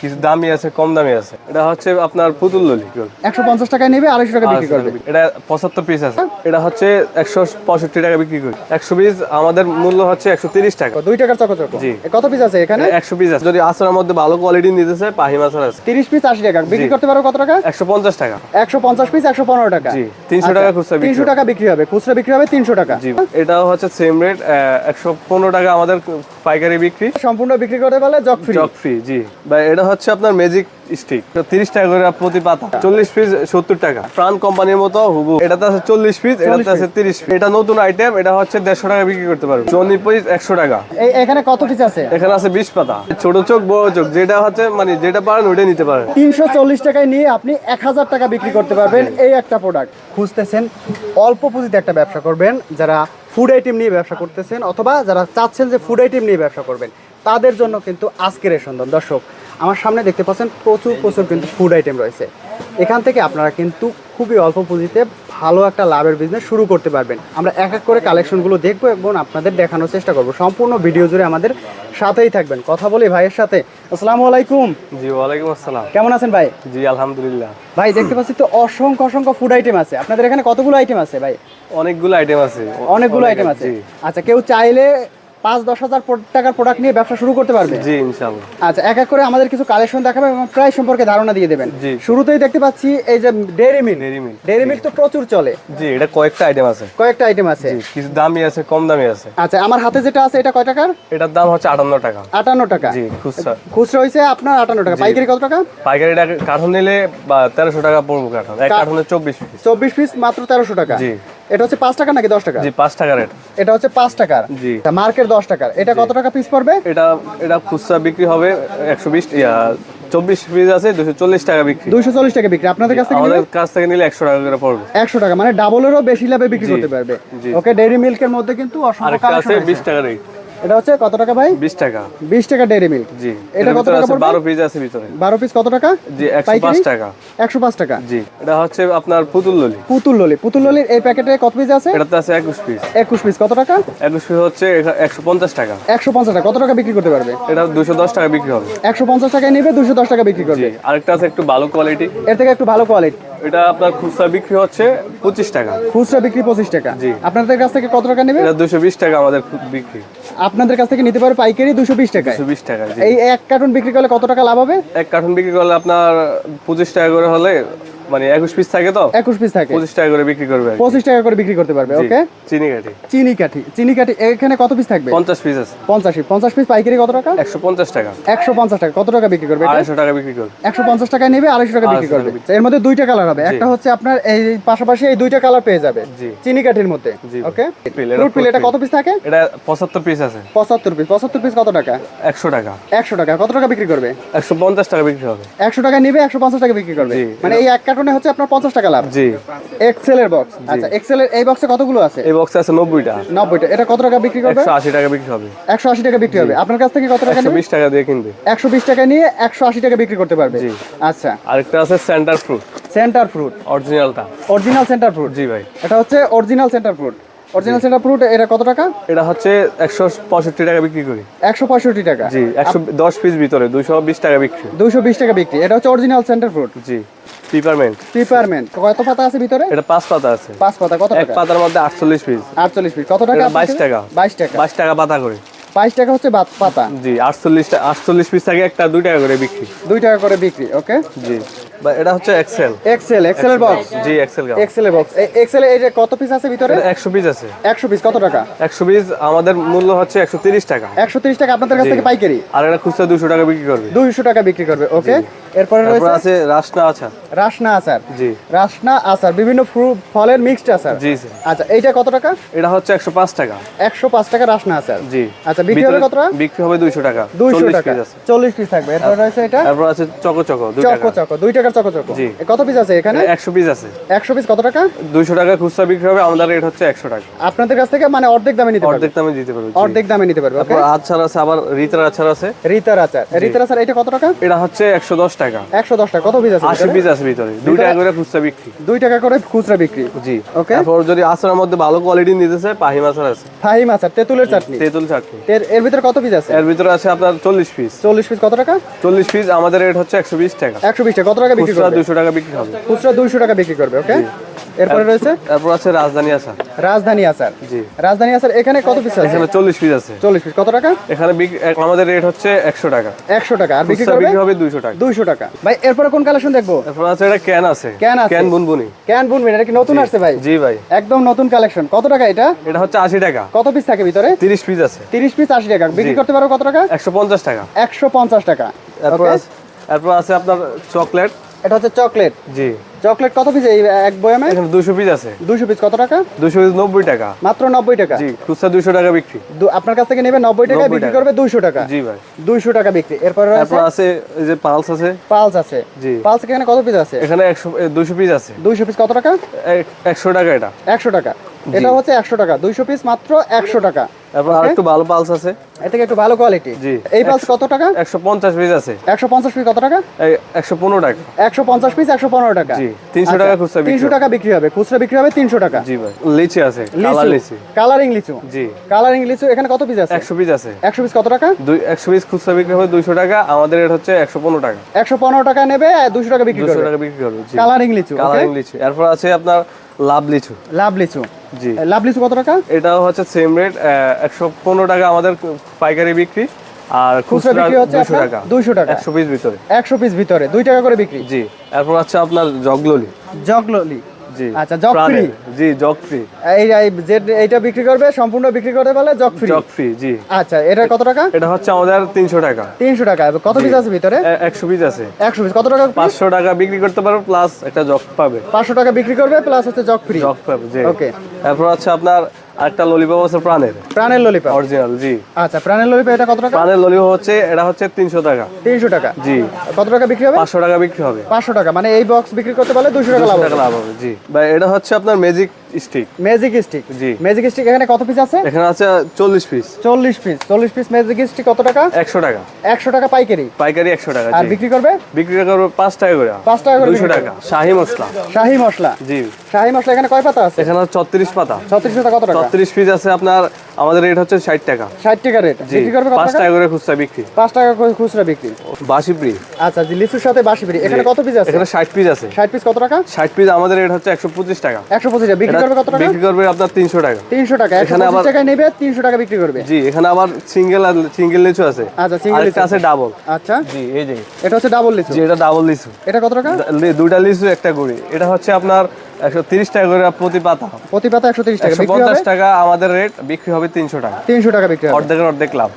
কিছু দামি আছে কম দামি আছে। এটা হচ্ছে আপনার পুতুল ললি। একশো পঞ্চাশ টাকায় নেবে আড়াইশো টাকা বিক্রি করবে। এটা পঁচাত্তর পিস আছে। এটা হচ্ছে একশো পঁয়ষট্টি টাকা বিক্রি করি। একশো পিস আমাদের মূল্য হচ্ছে একশো তিরিশ টাকা। দুই টাকার চকচক। জি। কত পিস আছে এখানে? একশো পিস আছে। যদি আচারের মধ্যে ভালো কোয়ালিটি নিতে চায় পাহি মাছের আছে। তিরিশ পিস আশি টাকা। বিক্রি করতে পারো কত টাকা? একশো পঞ্চাশ টাকা। একশো পঞ্চাশ পিস একশো পনেরো টাকা। জি, 300 টাকা খুচরা বিক্রি তিনশো টাকা বিক্রি হবে। খুচরা বিক্রি হবে তিনশো টাকা। জি। এটাও হচ্ছে সেম রেট একশো পনেরো টাকা আমাদের পাইকারি বিক্রি? সম্পূর্ণ বিক্রি করতে পারলে জগ ফ্রি চক ফ্রি জি। বা এটা হচ্ছে আপনার ম্যাজিক স্টিক তিরিশ টাকা করে প্রতি পাতা। চল্লিশ পিস সত্তর টাকা। প্রাণ কোম্পানির মতো হুবু এটাতে আছে চল্লিশ পিস এটাতে আছে তিরিশ পিস এটা নতুন আইটেম এটা হচ্ছে দেড়শো টাকা বিক্রি করতে পারবে। চল্লিশ পিস একশো টাকা। এই এখানে কত পিস আছে? এখানে আছে বিশ পাতা। ছোট চোখ বড় চোখ যেটা হচ্ছে মানে যেটা পারেন ওইটা নিতে পারেন। তিনশো চল্লিশ টাকায় নিয়ে আপনি এক হাজার টাকা বিক্রি করতে পারবেন এই একটা প্রোডাক্ট খুঁজতেছেন অল্প পুঁজিতে একটা ব্যবসা করবেন যারা ফুড আইটেম নিয়ে ব্যবসা করতেছেন অথবা যারা চাচ্ছেন যে ফুড আইটেম নিয়ে ব্যবসা করবেন, তাদের জন্য কিন্তু আজকের এই সন্ধান। দর্শক, আমার সামনে দেখতে পাচ্ছেন প্রচুর প্রচুর কিন্তু ফুড আইটেম রয়েছে। এখান থেকে আপনারা কিন্তু খুবই অল্প পুঁজিতে ভালো একটা লাভের বিজনেস শুরু করতে পারবেন। আমরা এক এক করে কালেকশনগুলো দেখব এবং আপনাদের দেখানোর চেষ্টা করব। সম্পূর্ণ ভিডিও জুড়ে আমাদের সাথেই থাকবেন। কথা বলি ভাইয়ের সাথে। আসসালামু আলাইকুম। জি ওয়ালাইকুম আসসালাম। কেমন আছেন ভাই? জি আলহামদুলিল্লাহ। ভাই দেখতে পাচ্ছি তো অসংখ্য অসংখ্য ফুড আইটেম আছে। আপনাদের এখানে কতগুলো আইটেম আছে ভাই? অনেকগুলো আইটেম আছে। অনেকগুলো আইটেম আছে। আচ্ছা কেউ চাইলে পাঁচ দশ হাজার টাকার প্রোডাক্ট নিয়ে ব্যবসা শুরু করতে পারবে? জি ইনশাআল্লাহ। আচ্ছা এক এক করে আমাদের কিছু কালেকশন দেখাবে এবং প্রায় সম্পর্কে ধারণা দিয়ে দেবেন। জি। শুরুতেই দেখতে পাচ্ছি এই যে মিল্ক milk। ডেয়ারি মিল্ক তো প্রচুর চলে। জি এটা কয়েকটা আইটেম আছে। কয়েকটা আইটেম আছে। কিছু দামি আছে কম দামি আছে। আচ্ছা আমার হাতে যেটা আছে এটা কয় টাকার? এটার দাম হচ্ছে আটান্ন টাকা। আটান্ন টাকা। জি খুচরা। খুচরা হয়েছে আপনার আটান্ন টাকা। পাইকারি কত টাকা? পাইকারি কার্টন নিলে বা তেরোশো টাকা পড়ব কার্টন। এক কার্টনে চব্বিশ পিস। চব্বিশ পিস মাত্র তেরোশো টাকা। জি। এটা হচ্ছে টাকা নাকি দশ টাকা জি টাকা রেট এটা। হচ্ছে জি। মার্কেট এটা কত টাকা পিস পড়বে? এটা এটা খুচরা বিক্রি হবে একশো বিশ চব্বিশ পিস আছে দুশো চল্লিশ টাকা বিক্রি। দুইশো চল্লিশ টাকা বিক্রি। আপনাদের কাছ থেকে আমাদের কাছ থেকে নিলে একশো টাকা করে পড়বে। একশো টাকা মানে ডাবলেরও বেশি লাভে বিক্রি করতে পারবে। ওকে ডেইরি মিল্কের মধ্যে কিন্তু অসংখ্য আছে কালেকশন বিশ টাকা রেট এটা হচ্ছে কত টাকা ভাই? বিশ টাকা। বিশ টাকা ডেইরি মিল্ক জি এটা কত টাকা পড়বে? বারো পিস আছে ভিতরে। বারো পিস কত টাকা? জি একশো পাইকারি? পাঁচ টাকা। একশো পাঁচ টাকা। জি এটা হচ্ছে আপনার পুতুল ললি। পুতুল ললি। পুতুল ললির এই প্যাকেটে কত পিস আছে? এটাতে আছে একুশ পিস একুশ পিস কত টাকা? একুশ পিস হচ্ছে একশো পঞ্চাশ টাকা। একশো পঞ্চাশ টাকা। কত টাকা বিক্রি করতে পারবে? এটা দুশো দশ টাকা বিক্রি হবে। একশো পঞ্চাশ টাকায় নিবে দুশো দশ টাকা বিক্রি জি করবে। আরেকটা আছে একটু ভালো কোয়ালিটি এর থেকে একটু ভালো কোয়ালিটি এটা আপনার খুচরা বিক্রি হচ্ছে পঁচিশ টাকা। খুচরা বিক্রি পঁচিশ টাকা। জি। আপনাদের কাছ থেকে কত টাকা নেবে? এটা দুশো বিশ টাকা আমাদের বিক্রি। আপনাদের কাছ থেকে নিতে পারে পাইকারি দুশো বিশ টাকা দুশো বিশ টাকা এই এক কার্টুন বিক্রি করলে কত টাকা লাভ হবে? এক কার্টুন বিক্রি করলে আপনার পঁচিশ টাকা করে হলে মানে একুশ পিস থাকে তো? একুশ পিস থাকে। পঁচিশ টাকা করে বিক্রি করবে আর কি। পঁচিশ টাকা করে বিক্রি করতে পারবে ওকে? চিনি কাঠি। চিনি কাঠি চিনি কাঠি এখানে কত পিস থাকবে? পঞ্চাশ পিস আছে। পঞ্চাশ পঞ্চাশ পিস পাইকারি কত টাকা? একশো পঞ্চাশ টাকা। একশো পঞ্চাশ টাকা কত টাকা বিক্রি করবে আড়াইশো টাকা বিক্রি করবে। একশো পঞ্চাশ টাকায় নেবে আড়াইশো টাকা বিক্রি করবে। এর মধ্যে দুইটা কালার হবে। একটা হচ্ছে আপনার এই পাশাপাশি এই দুইটা কালার পেয়ে যাবে। চিনি কাঠির মধ্যে ওকে? ফ্রুট পিল এটা কত পিস থাকে? এটা পঁচাত্তর পিস আছে। পঁচাত্তর পিস পঁচাত্তর পিস কত টাকা? একশো টাকা। একশো টাকা কত টাকা বিক্রি করবে? একশো পঞ্চাশ টাকা বিক্রি হবে। একশো টাকা নিবে একশো পঞ্চাশ টাকা বিক্রি করবে। মানে এই এক কার্টনে হচ্ছে আপনার পঞ্চাশ টাকা লাভ। জি। এক্সেল এর বক্স আচ্ছা এক্সেল এর এই বক্সে কতগুলো আছে? এই বক্সে আছে নব্বইটা। নব্বইটা। এটা কত টাকা বিক্রি করবে? একশো আশি টাকা বিক্রি হবে। একশো আশি টাকা বিক্রি হবে। আপনার কাছ থেকে কত টাকা বিশ টাকা দিয়ে কিনবে। একশো বিশ টাকা নিয়ে একশো আশি টাকা বিক্রি করতে পারবে। জি। আচ্ছা। আরেকটা আছে সেন্টার ফ্রুট সেন্টার ফ্রুট অরিজিনালটা অরিজিনাল সেন্টার ফ্রুট জি ভাই। এটা হচ্ছে original Center Fruit original Center Fruit এটা কত টাকা? এটা হচ্ছে একশো পঁয়ষট্টি টাকা বিক্রি করি। একশো পঁয়ষট্টি টাকা। জি একশো দশ পিস ভিতরে দুশো বিশ টাকা বিক্রি। দুইশো বিশ টাকা বিক্রি। এটা হচ্ছে অরিজিনাল সেন্টার ফ্রুট জি। পিপারমেন্ট প্রিপারমেন্ট কত পাতা আছে ভিতরে? এটা পাঁচ পাতা আছে। পাঁচ পাতা কত এক পাতার মধ্যে আটচল্লিশ পিস আটচল্লিশ পিস কত টাকা এটা 22 টাকা। বাইশ টাকা। বাইশ টাকা পাতা করে। বাইশ টাকা হচ্ছে পাতা? জি আটচল্লিশ আটচল্লিশ পিস থাকে একটা দুই টাকা করে বিক্রি। দুই টাকা করে বিক্রি ওকে? জি। বা এটা হচ্ছে এক্সেল এক্সেল এক্সেল এর বক্স জি এক্সেল গাম এক্সেল এর বক্স এক্সেল এই যে কত পিস আছে ভিতরে? এটা একশো পিস আছে। একশো পিস কত টাকা? একশো পিস আমাদের মূল্য হচ্ছে একশো তিরিশ টাকা। একশো তিরিশ টাকা আপনাদের কাছ থেকে পাইকারি? আর এটা খুচরা দুশো টাকা বিক্রি করবে। দুইশো টাকা বিক্রি করবে ওকে? এরপরে রয়েছে আছে রাসনা আচার। রাসনা আচার। জি। রাসনা আচার বিভিন্ন ফলের মিক্সড আচার। জি আচ্ছা এইটা কত টাকা? এটা হচ্ছে একশো পাঁচ টাকা। একশো পাঁচ টাকা রাসনা আচার। জি। আচ্ছা বিক্রি হবে কত টাকা? বিক্রি হবে দুইশো টাকা। দুইশো চল্লিশ টাকা। পিস আছে। চল্লিশ পিস থাকবে। এরপর রয়েছে এটা? তারপর আছে চকো চকো দুই চকো টাকা। চকো দুই টাকার চকো চকো। কত পিস আছে এখানে? একশো পিস আছে। একশো পিস কত টাকা? দুইশো টাকা খুচরা বিক্রি হবে আমাদের রেট হচ্ছে একশো টাকা। আপনাদের কাছ থেকে মানে অর্ধেক দামে নিতে পারবে। অর্ধেক দামে দিতে পারবে অর্ধেক দামে নিতে পারবে তারপর আচার আছে আবার রিতার আচার আছে। রিতার আচার। রিতার আচার এটা কত টাকা? এটা হচ্ছে একশো দশ টাকা। একশো দশ টাকা। কত পিস আছে আশি ভিতরে? পিস আছে ভিতরে। দুই টাকা করে খুচরা বিক্রি। দুই টাকা করে খুচরা বিক্রি। জি। Okay. তারপর যদি আচারের মধ্যে ভালো কোয়ালিটি নিতে চায় পাহি মাছের আছে। ফাহিম আচার তেঁতুলের চাটনি। তেঁতুল চাটনি। এর এর ভিতরে কত পিস আছে? এর ভিতরে আছে আপনার চল্লিশ পিস চল্লিশ পিস কত টাকা? চল্লিশ পিস আমাদের রেট হচ্ছে একশো বিশ টাকা। একশো বিশ টাকা। কত টাকা বিক্রি খুচরা করবে? দুশো টাকা বিক্রি হবে। খুচরা দুইশো টাকা বিক্রি করবে ওকে এরপরে রয়েছে? তারপর আছে রাজধানী আচার রাজধানী আচার জি। রাজধানী আচার এখানে কত পিস আছে? এখানে পিস আছে। চল্লিশ পিস কত টাকা? এখানে আমাদের রেট হচ্ছে একশো টাকা। একশো টাকা। আর বিক্রি করবে? হবে দুইশো টাকা। দুইশো টাকা। ভাই এরপরে কোন কালেকশন দেখব? তারপর আছে এটা ক্যান আছে। ক্যান আছে। ক্যান বুনবুনি। ক্যান বুনবুনি এটা কি নতুন আসছে ভাই? জি ভাই। একদম নতুন কালেকশন কত টাকা এটা? এটা হচ্ছে আশি টাকা। কত পিস থাকে ভিতরে? তিরিশ পিস আছে। তিরিশ পিস আশি টাকা। বিক্রি করতে পারো কত টাকা? একশো পঞ্চাশ টাকা। একশো পঞ্চাশ টাকা। এরপর? আছে আপনার চকলেট এটা হচ্ছে চকলেট জি। চকলেট কত পিস এই এক বয়ামে? এখানে দুশো পিস আছে। দুশো পিস কত টাকা? দুশো পিস নব্বই টাকা। মাত্র নব্বই টাকা? জি খুচরা দুশো টাকা বিক্রি। আপনার কাছ থেকে নেবে নব্বই টাকা বিক্রি করবে দুইশো টাকা। জি ভাই। দুইশো টাকা বিক্রি। এরপরে রয়েছে তারপর আছে এই যে পালস আছে। পালস আছে। জি। পালস এখানে কত পিস আছে? এখানে একশো দুশো পিস আছে। দুইশো পিস কত টাকা? এক- একশো টাকা এটা। একশো টাকা। এটা হচ্ছে একশো টাকা। দুইশো পিস মাত্র একশো টাকা। তারপর আর একটু ভালো পালস আছে। এটা থেকে একটু ভালো কোয়ালিটি জি। এই পালস কত টাকা? একশো পঞ্চাশ পিস আছে। একশো পঞ্চাশ পিস কত টাকা? এই একশো পনেরো টাকা। একশো পঞ্চাশ পিস একশো পনেরো টাকা। জি, 300 টাকা খুচরা বিক্রি তিনশো টাকা বিক্রি হবে খুচরা বিক্রি হবে তিনশো টাকা। জি ভাই লিচি আছে কালার লিচি। কালারিং লিচু। জি। কালারিং লিচু এখানে কত পিস আছে? একশো পিস আছে। একশো পিস কত টাকা? দুই একশো পিস খুচরা বিক্রি হবে দুইশো টাকা আমাদের রেট হচ্ছে টাকা। একশো পনেরো টাকা নেবে টাকা বিক্রি করবে। টাকা বিক্রি করবে জি। কালারিং লিচু কালারিং লিচু। এরপর আছে আপনার লাভ লিচু। লাভ লিচু। জি। লাভ লিচু কত টাকা? এটাও হচ্ছে সেম রেট একশো পনেরো টাকা আমাদের পাইকারি বিক্রি। আর খুচরা বিক্রি হচ্ছে দুশো আপনার টাকা। দুইশো টাকা। একশো পিস ভিতরে। একশো পিস ভিতরে দুই টাকা করে বিক্রি। জি এরপর আছে আপনার জগললি। জগললি। জি আচ্ছা, জগ free? জি জগ ফ্রি এই যে এইটা বিক্রি করবে সম্পূর্ণ বিক্রি করতে পারলে জগ ফ্রি জগ ফ্রি জি। আচ্ছা এটা কত টাকা? এটা হচ্ছে আমাদের তিনশো টাকা। তিনশো টাকা। এবার কত পিস আছে ভিতরে? এ- একশো পিস আছে। একশো পিস কত টাকা পাঁচশো টাকা বিক্রি করতে পারো প্লাস একটা জগ পাবে। পাঁচশো টাকা বিক্রি করবে প্লাস হচ্ছে জগ ফ্রি জগ পাবে জি। Okay. তারপর আছে আপনার আরেকটা ললিপপ আছে প্রাণের। প্রাণের ললিপপ অরিজিনাল জি। আচ্ছা প্রাণের ললিপপ এটা কত টাকা? প্রাণের ললিপপ হচ্ছে এটা হচ্ছে তিনশো টাকা। তিনশো টাকা। জি। কত টাকা বিক্রি হবে? পাঁচশো টাকা বিক্রি হবে। পাঁচশো টাকা। মানে এই বক্স বিক্রি করতে পারলে দুশো টাকা লাভ টাকা লাভ হবে জি। ভাই এটা হচ্ছে আপনার ম্যাজিক স্টিক ম্যাজিক স্টিক জি। ম্যাজিক স্টিক এখানে কত পিস আছে? এখানে আছে চল্লিশ পিস চল্লিশ পিস চল্লিশ পিস ম্যাজিক স্টিক কত টাকা? একশো টাকা। একশো টাকা পাইকারি। পাইকারি একশো টাকা আর বিক্রি করবে? বিক্রি করবে পাঁচ টাকা করে। পাঁচ টাকা করে দুশো বিক্রি টাকা। শাহি মশলা। শাহি মশলা। জি। শাহি মশলা এখানে কয় পাতা আছে? এখানে ছত্রিশ পাতা। ছত্রিশ পাতা কত টাকা? 34 পিস আছে আপনার আমাদের রেট হচ্ছে ষাট টাকা। ষাট টাকা রেট বিক্রি করবে কত পাঁচ টাকা? টাকা করে খুচরা বিক্রি। পাঁচ টাকা করে খুচরা বিক্রি। বাসি প্রি আচ্ছা জি লিচুর সাথে বাসি বিড়ি এখানে কত পিস আছে? এখানে ষাট পিস আছে। ষাট পিস কত টাকা? ষাট পিস আমাদের রেট হচ্ছে একশো পঁচিশ টাকা। একশো পঁচিশ বিক্রি এটা করবে কত টাকা? বিক্রি করবে আপনার তিনশো টাকা। তিনশো টাকা। এখানে আবার- টাকায় নেবে তিনশো টাকা বিক্রি করবে। জি এখানে আবার সিঙ্গেল সিঙ্গেল লিচু আছে। আচ্ছা সিঙ্গেল আরেকটা আছে ডাবল আচ্ছা। জি এই যে। এটা হচ্ছে ডাবল লিচু। জি এটা ডাবল লিচু। এটা কত টাকা? দুইটা লিচু একটা গুড়ি। এটা হচ্ছে আপনার একশো তিরিশ টাকা করে প্রতি পাতা। প্রতি পাতা একশো তিরিশ টাকা। একশো বিক্রি পঞ্চাশ হবে? টাকা আমাদের রেট বিক্রি হবে তিনশো টাকা। তিনশো টাকা বিক্রি হবে। অর্ধেকের অর্ধেক লাভ।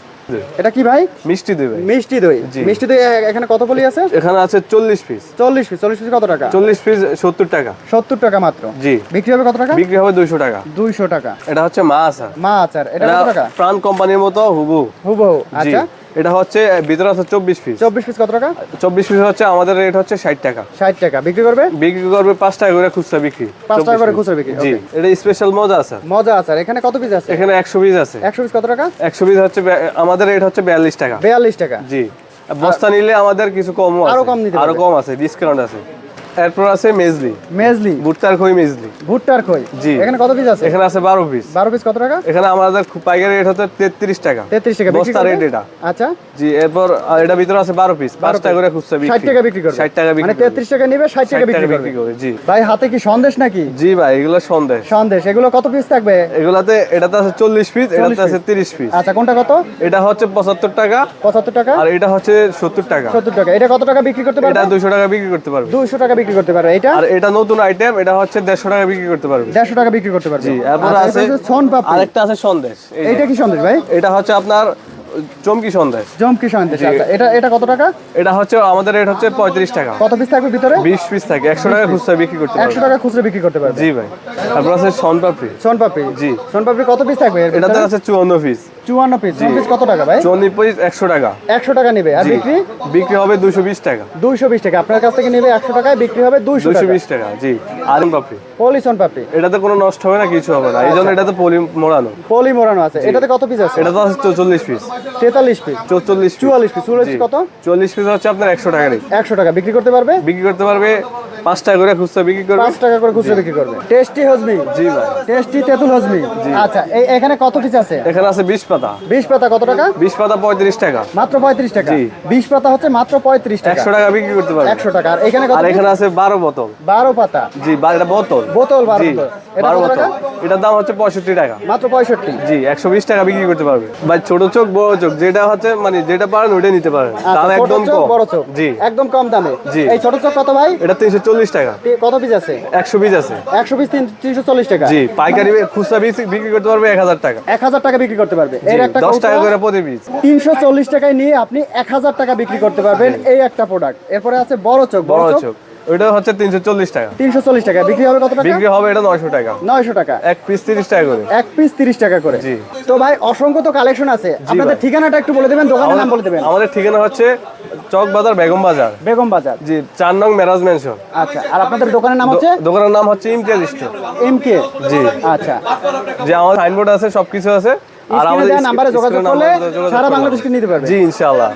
এটা কি ভাই? মিষ্টি দেবে মিষ্টি দই। মিষ্টি দই এখানে কত বলি আছে? এখানে আছে চল্লিশ পিস চল্লিশ পিস চল্লিশ পিস কত টাকা? চল্লিশ পিস সত্তর টাকা। সত্তর টাকা মাত্র। জি। বিক্রি হবে কত টাকা? বিক্রি হবে দুইশো টাকা। দুইশো টাকা। এটা হচ্ছে মা আচার। মা আচার। এটা কত টাকা? প্রাণ কোম্পানির মতো হুবু হুবহু। জি। আচ্ছা। এটা হচ্ছে ভিতরে আছে চব্বিশ পিস চব্বিশ পিস কত টাকা? চব্বিশ পিস হচ্ছে আমাদের রেট হচ্ছে ষাট টাকা। ষাট টাকা। বিক্রি করবে? বিক্রি করবে পাঁচ টাকা করে খুচরা বিক্রি। পাঁচ টাকা করে খুচরা বিক্রি, জি। এটা স্পেশাল মজা আছে। মজা আছে। এখানে কত পিস আছে? এখানে একশো পিস আছে। একশো পিস কত টাকা? একশো পিস হচ্ছে আমাদের রেট হচ্ছে বিয়াল্লিশ টাকা। বিয়াল্লিশ টাকা। জি। বস্তা নিলে আমাদের কিছু কম আরও কম নিতে আরও কম আছে ডিসকাউন্ট আছে। এরপর আছে মেজলি। মেজলি? ভুট্টার খই মেজলি। ভুট্টার খই? জি। এখানে কত পিস আছে? এখানে আছে বারো পিস বারো পিস কত টাকা? এখানে আমাদের খুব পাইকারি রেট হচ্ছে তেত্রিশ টাকা। তেত্রিশ টাকা। বিক্রি বস্তা রেট এটা। আচ্ছা। জি এরপর এটা ভিতরে আছে বারো পিস পাঁচ টাকা করে খুচরা বিক্রি। টাকা বিক্রি করবে। ষাট টাকা বিক্রি মানে করবে। তেত্রিশ টাকা নিবে ষাট টাকা 60 বিক্রি টাকা করবে। বিক্রি করে জি। ভাই হাতে কি সন্দেশ নাকি? জি ভাই এগুলো সন্দেশ। সন্দেশ। এগুলো কত পিস থাকবে? এগুলাতে এটাতে আছে চল্লিশ পিস এটাতে আছে তিরিশ পিস আচ্ছা কোনটা কত? এটা হচ্ছে পঁচাত্তর টাকা। পঁচাত্তর টাকা? আর এটা হচ্ছে সত্তর টাকা। সত্তর টাকা। এটা কত টাকা বিক্রি করতে পারবে? এটা দুশো টাকা বিক্রি করতে পারবে। দুশো টাকা বিক্রি করতে পারবে। এটা আর এটা নতুন আইটেম এটা হচ্ছে দেড়শো টাকা বিক্রি করতে পারবে। দেড়শো টাকা বিক্রি করতে পারবে। জি এরপর আচ্ছা, আছে এটা ছন পাপড়ি। আরেকটা আছে সন্দেশ। এইটা কি সন্দেশ ভাই? এটা হচ্ছে আপনার চমকি সন্দেশ। জমকি সন্দেশ আচ্ছা এটা এটা কত টাকা? এটা হচ্ছে আমাদের রেট হচ্ছে পঁয়ত্রিশ টাকা। কত পিস থাকবে ভিতরে? বিশ পিস থাকে একশো টাকা খুচরা বিক্রি করতে একশো পারবে টাকা খুচরা বিক্রি করতে পারবে। জি ভাই। তারপর আছে সনপাপড়ি সোন পাপড়ি। জি। সোন পাপড়ি কত পিস থাকবে এটাতে ভিতরে? আছে চুয়ান্ন পিস চুয়ান্ন পিস চুয়ান্ন পিস কত টাকা ভাই? চল্লিশ পিস একশো টাকা। একশো টাকা নেবে। আর বিক্রি? বিক্রি হবে দুশো বিশ টাকা। দুইশো বিশ টাকা। আপনার কাছ থেকে নেবে একশো টাকায় বিক্রি হবে দুশো টাকা বিশ টাকা জি। আর পাপড়ি পলিসন পাপড়ি এটাতে কোনো নষ্ট হবে না কিছু হবে না। এই জন্য এটাতে পলি মোড়ানো। পলি মোড়ানো আছে। এটাতে কত পিস আছে? এটা তো আছে চৌচল্লিশ পিস তেতাল্লিশ পিস চৌচল্লিশ চুয়াল্লিশ পিস চুয়াল্লিশ কত? চল্লিশ পিস হচ্ছে আপনার একশো টাকা একশো টাকা। বিক্রি করতে পারবে? বিক্রি করতে পারবে পাঁচ টাকা করে খুচরা বিক্রি করবে? পাঁচ টাকা করে খুচরো বিক্রি করবে। টেস্টি হজমি? জি ভাই। টেস্টি তেঁতুল হজমি? আচ্ছা এই এখানে কত পিস আছে? এখানে আছে বিশ পাতা। বিশ পাতা কত টাকা? বিশ পাতা পঁয়ত্রিশ টাকা। মাত্র পঁয়ত্রিশ টাকা? জি। বিশ পাতা হচ্ছে মাত্র পঁয়ত্রিশ টাকা। একশো টাকা বিক্রি করতে পারবে। একশো টাকা। আর এখানে কত আর এখানে আছে বারো বোতল। বারো পাতা। জি এটা বোতল। বোতল বারো জি। বোতল। এটা কত টাকা? এটার দাম হচ্ছে পঁয়ষট্টি টাকা। মাত্র পঁয়ষট্টি। জি একশো বিশ টাকা বিক্রি করতে পারবে। ভাই ছোট চোখ বড় চোখ যেটা হচ্ছে মানে যেটা পারেন ওইটা নিতে পারেন। আচ্ছা, দাম একদম কম। বড় চোখ। জি। একদম কম দামে। জি। এই ছোট চোখ কত ভাই এটা তিনশো চল্লিশ টাকা। কত পিস আছে? একশো পিস আছে। একশো পিস তিনশো চল্লিশ টাকা। জি পাইকারি খুচরা পিস বিক্রি করতে পারবে এক হাজার টাকা। এক হাজার টাকা বিক্রি করতে পারবে। এর একটা দশ টাকা করে প্রতি পিস তিনশো চল্লিশ টাকায় নিয়ে আপনি এক হাজার টাকা বিক্রি করতে পারবেন এই একটা প্রোডাক্ট এরপরে আছে বড় চোখ। বড় চোখ। ওইটা হচ্ছে তিনশো চল্লিশ টাকা। তিনশো চল্লিশ টাকা। বিক্রি হবে কত টাকা? বিক্রি হবে এটা নয়শো টাকা। নয়শো টাকা। এক পিস তিরিশ টাকা করে। এক পিস তিরিশ টাকা করে। জি। তো ভাই অসংখ্য তো কালেকশন আছে। আপনাদের ঠিকানাটা একটু বলে দেবেন দোকানের নাম বলে দেবেন। আমাদের ঠিকানা হচ্ছে চক বাজার বেগম বাজার। বেগম বাজার। জি চার নং মেরাজ মেনশন আচ্ছা আর আপনাদের দোকানের নাম হচ্ছে? দোকানের নাম হচ্ছে ইমতিয়াজ স্টোর জি। আচ্ছা। যে আমার সাইনবোর্ড আছে সবকিছু আছে। স্ক্রিনে দেওয়া নাম্বারে যোগাযোগ করলে সারা বাংলাদেশকে নিতে পারবে। জি ইনশাআল্লাহ।